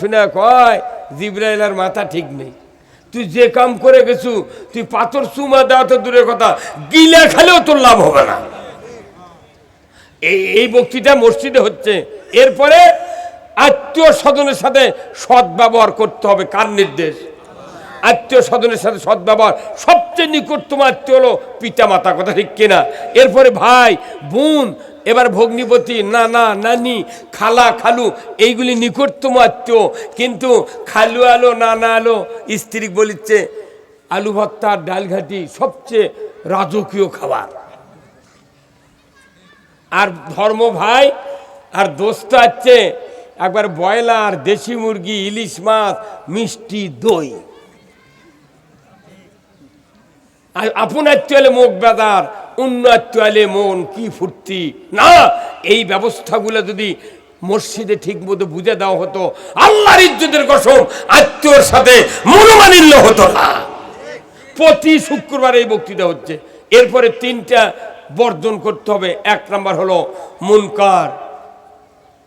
শুনে কয় জিব্রাইলার মাথা ঠিক নেই। তুই যে কাম করে গেছু, তুই পাথর চুমা দেওয়া তো দূরের কথা, গিলা খালেও তোর লাভ হবে না। এই এই বক্তৃতা মসজিদে হচ্ছে। এরপরে আত্মীয় স্বজনের সাথে সৎ ব্যবহার করতে হবে, কার নির্দেশ? আত্মীয় স্বজনের সাথে সৎ ব্যবহার সবচেয়ে নিকটতম আত্মীয় হলো পিতা মাতা কথা ঠিক কিনা? এরপরে ভাই, বোন এবার ভগ্নিপতি নানা নানি, খালা, খালু, এইগুলি নিকটতম আত্মীয়। কিন্তু খালু আলো, নানা আলো, স্ত্রী বলিচ্ছে, আলু ভর্তা, ডাল ঘাটি সবচেয়ে রাজকীয় খাবার। আর ধর্ম ভাই, আর দোস্ত আছে, একবার ব্রয়লার, দেশি মুরগি, ইলিশ মাছ, মিষ্টি, দই। আর আপন আত্মীয় মুখ বেদার আত্মীয় মন কি ফুর্তি? না, এই ব্যবস্থাগুলো যদি মসজিদে ঠিক মতো বুঝে দেওয়া হতো, আল্লাহর ইজ্জতের কসম, আত্মীয়র সাথে মনোমানিল্য হতো না। প্রতি শুক্রবার এই বক্তৃতা হচ্ছে। এরপরে তিনটা বর্জন করতে হবে। এক নাম্বার হলো মুনকার,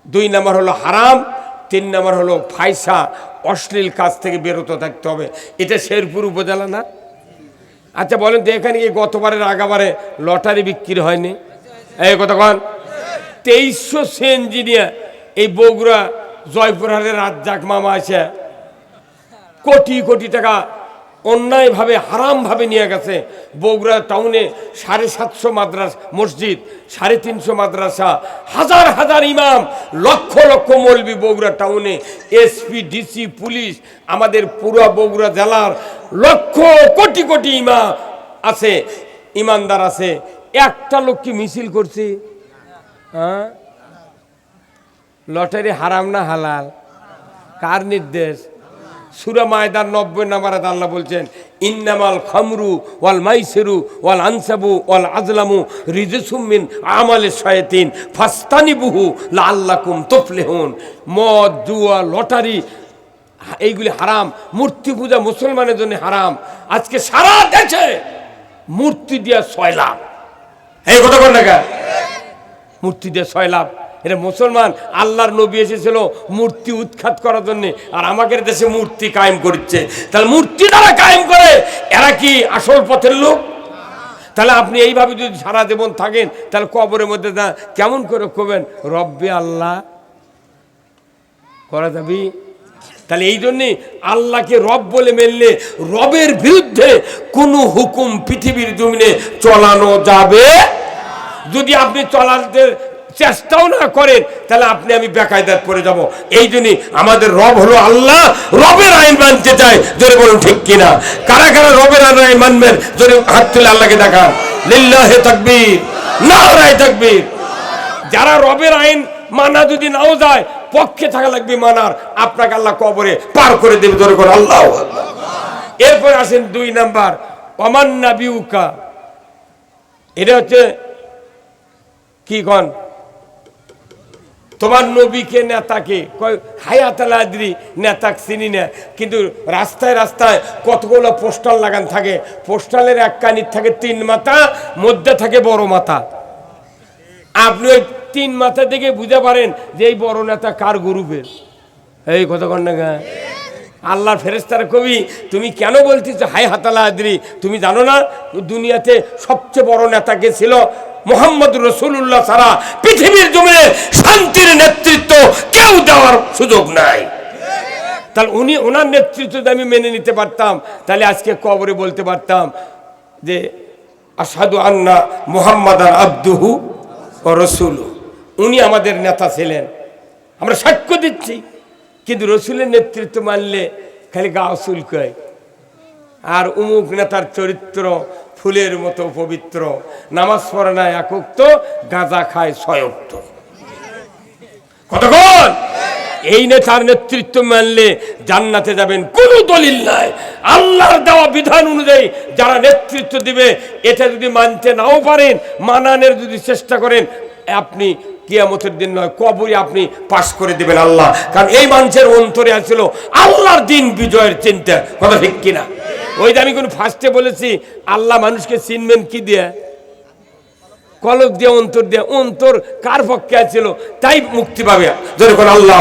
দুই নাম্বার হলো হারাম, তিন নাম্বার হলো ফাইসা অশ্লীল কাজ থেকে বেরোতে থাকতে হবে। এটা শেরপুর উপজেলা না? আচ্ছা বলেন তো এখানে কি গতবারের আগাবারে লটারি বিক্রি হয়নি? এই কতক্ষণ তেইশশো সে ইঞ্জিনিয়ার এই বগুড়া জয়পুরহাটের রাজ্জাক মামা আছে কোটি কোটি টাকা অন্যায়ভাবে, হারামভাবে নিয়ে গেছে বগুড়া টাউনে সাড়ে সাতশো মাদ্রাস মসজিদ, সাড়ে তিনশো মাদ্রাসা, হাজার হাজার ইমাম, লক্ষ লক্ষ মলবি বগুড়া টাউনে এসপি, ডিসি, পুলিশ, আমাদের পুরো বগুড়া জেলার লক্ষ কোটি কোটি ইমা আছে, ইমানদার আছে, একটা লোক কি মিছিল করছে? হ্যাঁ? লটারি হারাম না হালাল? কার নির্দেশ? সুরা মায়দার নব্বই নাম্বার আল্লাহ বলছেন, ইন্নামাল খামরু ওয়াল মাইসেরু ওয়াল আনসাবু ওয়াল আজলামু রিজসুমিন আমালে শয়তিন ফাস্তানি বুহু লাল্লাকুম মদ, জুয়া, লটারি এইগুলি হারাম। মূর্তি পূজা মুসলমানের জন্য হারাম। আজকে সারা দেশে মূর্তি দিয়া ছয় লাভ। এই কথা কোন? দেখা মূর্তি দিয়ে ছয় লাভ। এটা মুসলমান, আল্লাহর নবী এসেছিল মূর্তি উৎখাত করার জন্য, আর আমাদের দেশে মূর্তি কায়েম করছে। তাহলে মূর্তি দ্বারা কায়েম করে, এরা কি আসল পথের লোক? তাহলে আপনি এইভাবে যদি সারা জীবন থাকেন, তাহলে কবরের মধ্যে না কেমন করে কবেন রব্বে আল্লাহ, করা যাবি তাহলে এই জন্যে আল্লাহকে রব বলে মেললে রবের বিরুদ্ধে কোনো হুকুম পৃথিবীর জমিনে চলানো যাবে? যদি আপনি চলাতে চেষ্টাও না করেন, তাহলে আপনি আমি বেকায়দাত পড়ে যাব। এই জন্যই আমাদের রব হলো আল্লাহ। রবের আইন মানতে চায় জোরে বলুন ঠিক কিনা? কারা কারা রবের আইন মানবেন? জোরে হাত তুলে আল্লাহকে দেখান। লিল্লাহে তাকবীর নারায় তাকবীর। যারা রবের আইন মানা যদি নাও যায়, পক্ষে থাকা লাগবে মানার। আপনাকে আল্লাহ কবরে পার করে দেবে ধরে করে আল্লাহ এরপর আসেন দুই নাম্বার অমান্না বিউকা এটা হচ্ছে কি কন? তোমার নবীকে, নেতাকে। হায়াতালাদ্রি নেতাক চিনি না। কিন্তু রাস্তায় রাস্তায় কতগুলো পোস্টার লাগান থাকে। পোস্টারের এক কানির থাকে তিন মাথা, মধ্যে থাকে বড় মাথা। আপনি ওই তিন মাথা থেকে বুঝতে পারেন যে এই বড় নেতা কার গ্রুপের। এই কথা কন না গা? আল্লাহর ফেরেস্তার কবি, তুমি কেন বলতেছ হাই হাতালা আদ্রি, তুমি জানো না? দুনিয়াতে সবচেয়ে বড় নেতা কে ছিল? মোহাম্মদ রসুল্লাহ ছাড়া পৃথিবীর জমিনে শান্তির নেতৃত্ব কেউ দেওয়ার সুযোগ নাই। তাহলে উনি, ওনার নেতৃত্ব আমি মেনে নিতে পারতাম, তাহলে আজকে কবরে বলতে পারতাম যে আসাদু আন্না মোহাম্মদ আব্দুহু ও রসুল উনি আমাদের নেতা ছিলেন। আমরা সাক্ষ্য দিচ্ছি, কিন্তু রসুলের নেতৃত্ব মানলে খালি গা কয় আর উমুক নেতার চরিত্র ফুলের মতো পবিত্র। নামাজ পড়ে না একক্ত গাঁজা খায় ছয়ক্ত কতক্ষণ? এই নেতার নেতৃত্ব মানলে জান্নাতে যাবেন কোনো দলিল নাই। আল্লাহর দেওয়া বিধান অনুযায়ী যারা নেতৃত্ব দিবে, এটা যদি মানতে নাও পারেন, মানানের যদি চেষ্টা করেন, আপনি কিয়ামতের দিন নয় কবরে আপনি পাশ করে দেবেন আল্লাহ। কারণ এই মানুষের অন্তরে আছিল আল্লাহর দিন বিজয়ের চিন্তা। কথা ঠিক কিনা? ওই যে আমি কোন ফার্স্টে বলেছি, আল্লাহ মানুষকে চিনবেন কি দিয়ে? কলক দিয়ে, অন্তর দিয়ে। অন্তর কার পক্ষে আছিল? তাই মুক্তি পাবে। যদি কোন আল্লাহ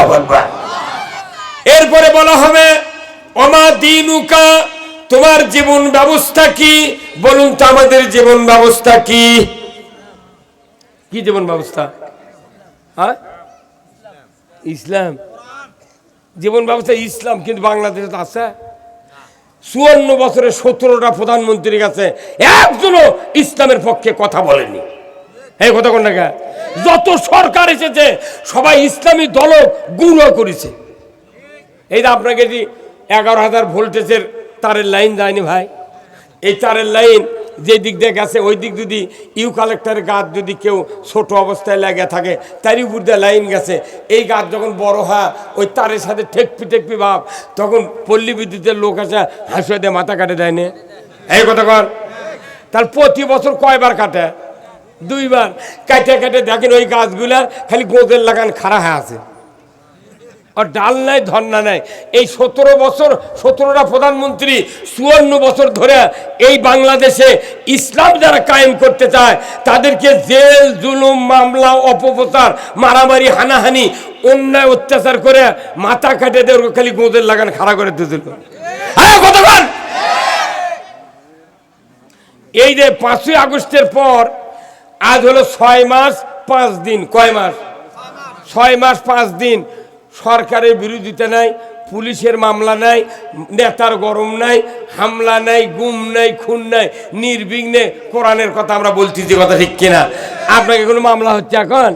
এরপরে বলা হবে অমা দিনুকা, তোমার জীবন ব্যবস্থা কি? বলুন তো, আমাদের জীবন ব্যবস্থা কি? কি জীবন ব্যবস্থা? হ্যাঁ? ইসলাম। জীবন ব্যবস্থা ইসলাম, কিন্তু বাংলাদেশে তো আছে। চুয়ান্ন বছরে সতেরোটা প্রধানমন্ত্রীর কাছে একজনও ইসলামের পক্ষে কথা বলেনি। এই কথা কোন টাকা যত সরকার এসেছে, সবাই ইসলামী দল গুঁড়ো করেছে। এই যে আপনাকে এগারো হাজার ভোল্টেজের তারের লাইন যায়নি ভাই, এই তারের লাইন যে দিক দিয়ে গেছে, ওই দিক যদি ইউ কালেক্টরের গাছ যদি কেউ ছোট অবস্থায় লেগে থাকে, তারই উপর দিয়ে লাইন গেছে। এই গাছ যখন বড় হয়, ওই তারের সাথে ঠেকপি ঠেকপি ভাব, তখন পল্লী বিদ্যুতের লোক আসে হাসিয়ে দিয়ে মাথা কাটে দেয়নি এই কথা কর। তার প্রতি বছর কয়বার কাটে? দুইবার। কাটে কাটে দেখেন ওই গাছগুলা খালি গোদের লাগান খাড়া হয়ে আছে। আর ডাল নাই ধর্না নাই। এই সতেরো বছর, সতেরোটা প্রধানমন্ত্রী চুয়ান্ন বছর ধরে এই বাংলাদেশে ইসলাম যারা কায়েম করতে চায়, তাদেরকে জেল, জুলুম, মামলা, অপপ্রচার, মারামারি, হানাহানি, অন্যায়, অত্যাচার করে মাথা কাটে দিয়ে খালি গোঁদের লাগান, খাড়া করে দিয়েছিল হ্যাঁ এই যে পাঁচই আগস্টের পর, আজ হলো ছয় মাস, পাঁচ দিন। কয় মাস? ছয় মাস, পাঁচ দিন। সরকারের বিরোধিতা নাই, পুলিশের মামলা নাই, নেতার গরম নাই, হামলা নাই, গুম নাই, খুন নাই, নির্বিঘ্নে কোরআনের কথা আমরা বলতেছি কথা ঠিক কিনা? আপনাকে কোনো মামলা হচ্ছে এখন?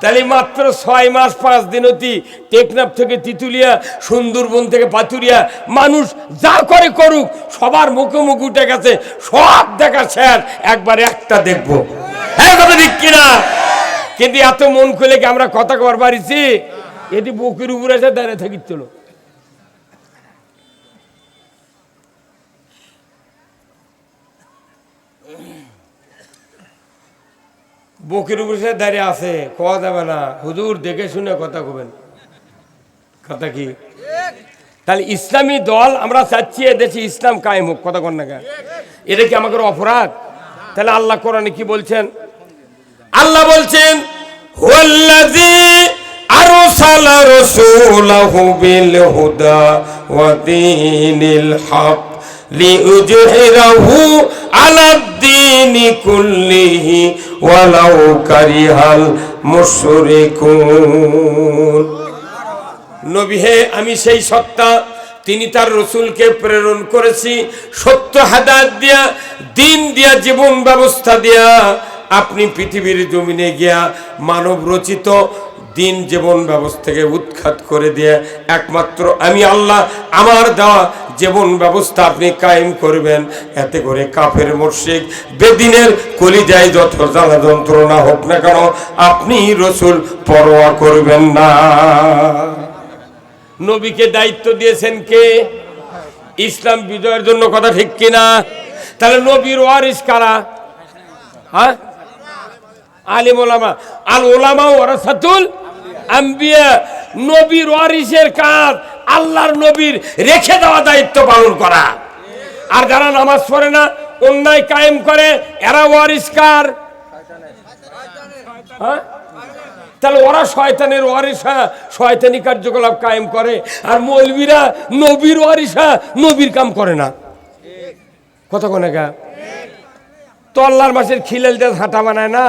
তাহলে মাত্র ছয় মাস, পাঁচ দিন অতি টেকনাফ থেকে তিতুলিয়া, সুন্দরবন থেকে পাতুরিয়া মানুষ যা করে করুক, সবার মুখে মুখ উঠে গেছে, সব দেখা স্যার, একবার একটা দেখব। হ্যাঁ কথা ঠিক কিনা? কিন্তু এত মন খুলে কি আমরা কথা কবার পারিছি? এটি বুকের উপরে এসে দাঁড়িয়ে থাকি চলো বুকের উপরে এসে দাঁড়িয়ে আছে কওয়া যাবে না। হুজুর, দেখে শুনে কথা কবেন। কথা কি? তাহলে ইসলামী দল আমরা চাচ্ছি দেশে ইসলাম কায়েম হোক, কথা কন না কেন? এটা কি আমাদের অপরাধ? তাহলে আল্লাহ কোরআনে কি বলছেন? আল্লাহ বলছেন হুয়াল্লাযী আরসালা রাসূলাহু বিল হুদা ওয়া দীনিল হক লিইজহিরাহু আলাদ-দীনি কুল্লিহি ওয়ালাউ কারিহাল মুশরিকুন নবী হে, আমি সেই সত্তা, তিনি তার রসুলকে প্রেরণ করেছি, সত্য হাদাত দিয়া, দিন দিয়া, জীবন ব্যবস্থা দিয়া, আপনি পৃথিবীর জমিনে গিয়া মানব রচিত দিন জীবন ব্যবস্থাকে উৎখাত করে দিয়ে একমাত্র আমি আল্লাহ। আমার দেওয়া জীবন ব্যবস্থা আপনি কায়েম করবেন। এতে করে কাফের মোর্শিক বেদিনের কলিজায় যত জ্বালা যন্ত্রণা হোক না কেন, আপনি রসুল পরোয়া করবেন না। নবীকে দায়িত্ব দিয়েছেন কে? ইসলাম বিজয়ের জন্য কথা ঠিক কিনা? তাহলে নবীর ওয়ারিস কারা? হ্যাঁ? আলিম ওলামা। আল ওলামা ওরাসাতুল আম্বিয়া নবীর ওয়ারিসের কাজ আল্লাহর নবীর রেখে দেওয়া দায়িত্ব পালন করা। আর যারা নামাজ পড়ে না, অন্যায় কায়েম করে, এরা ওয়ারিস কার? হ্যাঁ? তাহলে ওরা শয়তানের ওয়ারিসা শয়তানি কার্যকলাপ কায়েম করে। আর মৌলবীরা নবীর ওয়ারিসা নবীর কাম করে না। কত কোনে গা? তল্লার মাসের খিলেল দিয়ে ঝাঁটা বানায় না,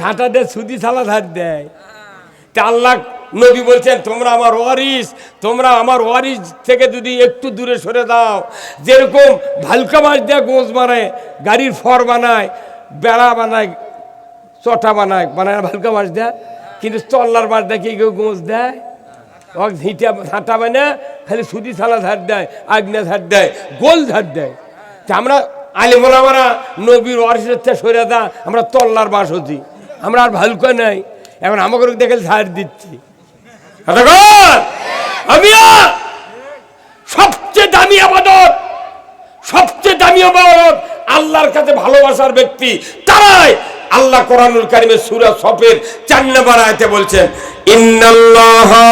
ঝাঁটা দিয়ে সুদি সালা ধার দেয়। তা আল্লাহ নবী বলছেন, তোমরা আমার ওয়ারিস, তোমরা আমার ওয়ারিস থেকে যদি একটু দূরে সরে দাও যেরকম ভালকা মাছ দেয় গোঁজ বানায়, গাড়ির ফর বানায়, বেড়া বানায়, চটা বানায় বানায় না ভালকা মাছ দেয়? কিন্তু চল্লার মাছ দেখে কেউ গোঁজ দেয়? ঝিঁটা ঝাঁটা বানা খালি সুদি সালা ধার দেয় আগ্নে ধার দেয়, গোল ধার দেয়। তা আমরা আলিমোলা আমরা নবীর ওয়ারিসের থেকে সরে দা আমরা তল্লার বাস হচ্ছি। আমরা আর ভালকা নাই। এখন আমাকে দেখে ঝাড় দিচ্ছি। সবচেয়ে দামি আবাদত, সবচেয়ে দামি আবাদত আল্লাহর কাছে ভালোবাসার ব্যক্তি। তারাই আল্লাহ কোরআনুল কারিমের সূরা সফের চার নম্বর আয়াতে বলছেন, ইন্নাল্লাহা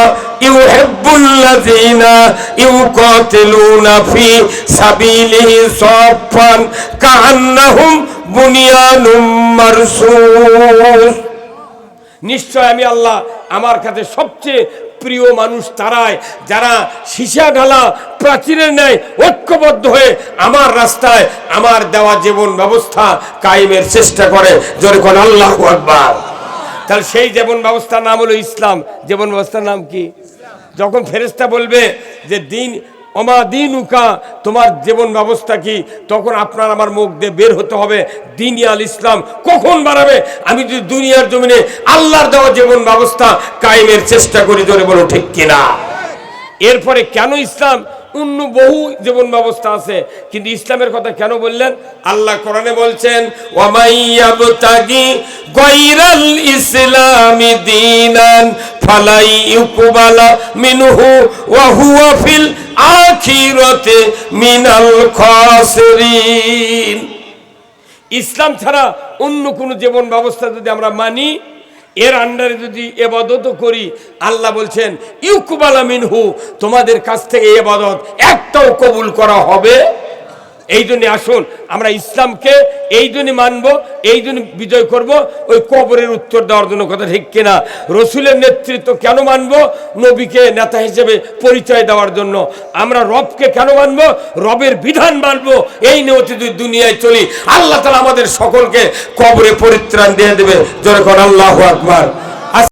নিশ্চয় আমি আল্লাহ আমার কাছে সবচেয়ে প্রিয় মানুষ তারাই, যারা সীসা ঢালা প্রাচীরের ন্যায় ঐক্যবদ্ধ হয়ে আমার রাস্তায় আমার দেওয়া জীবন ব্যবস্থা কায়েমের চেষ্টা করে। জোরে কোন আল্লাহ আকবার। তাহলে সেই জীবন ব্যবস্থার নাম হলো ইসলাম। জীবন ব্যবস্থার নাম কি? যখন ফেরেস্তা বলবে যে দিন অমা দিন উকা তোমার জীবন ব্যবস্থা কি? তখন আপনার আমার মুখ দিয়ে বের হতে হবে। দিনিয়াল ইসলাম কখন বাড়াবে? আমি যদি দুনিয়ার জমিনে আল্লাহর দেওয়া জীবন ব্যবস্থা কায়েমের চেষ্টা করি ধরে বলো ঠিক কিনা? এরপরে কেন ইসলাম? অন্য বহু জীবন ব্যবস্থা আছে। কিন্তু ইসলামের কথা কেন বললেন? আল্লাহ কোরআনে বলছেন ওয়ামাইয়াবতাগি ইসলামি দীনান, ফালাই ইউকবালা ফিল আখিরাতে মিনাল খসরিন। ইসলাম ছাড়া অন্য কোনো জীবন ব্যবস্থা যদি আমরা মানি, এর আন্ডারে যদি এবাদত করি, আল্লাহ বলছেন, ইউকুবালা মিনহু, তোমাদের কাছ থেকে এবাদত একটাও কবুল করা হবে এই জন্য আসুন, আমরা ইসলামকে এই জন্য মানব, এই জন্য বিজয় করব, ওই কবরের উত্তর দেওয়ার জন্য কথা ঠিক কিনা? রসুলের নেতৃত্ব কেন মানব? নবীকে নেতা হিসেবে পরিচয় দেওয়ার জন্য। আমরা রবকে কেন মানব? রবের বিধান মানব। এই নিয়তি যদি দুনিয়ায় চলি। আল্লাহ তালা আমাদের সকলকে কবরে পরিত্রাণ দিয়ে দেবে যেরকম আল্লাহ আকবার।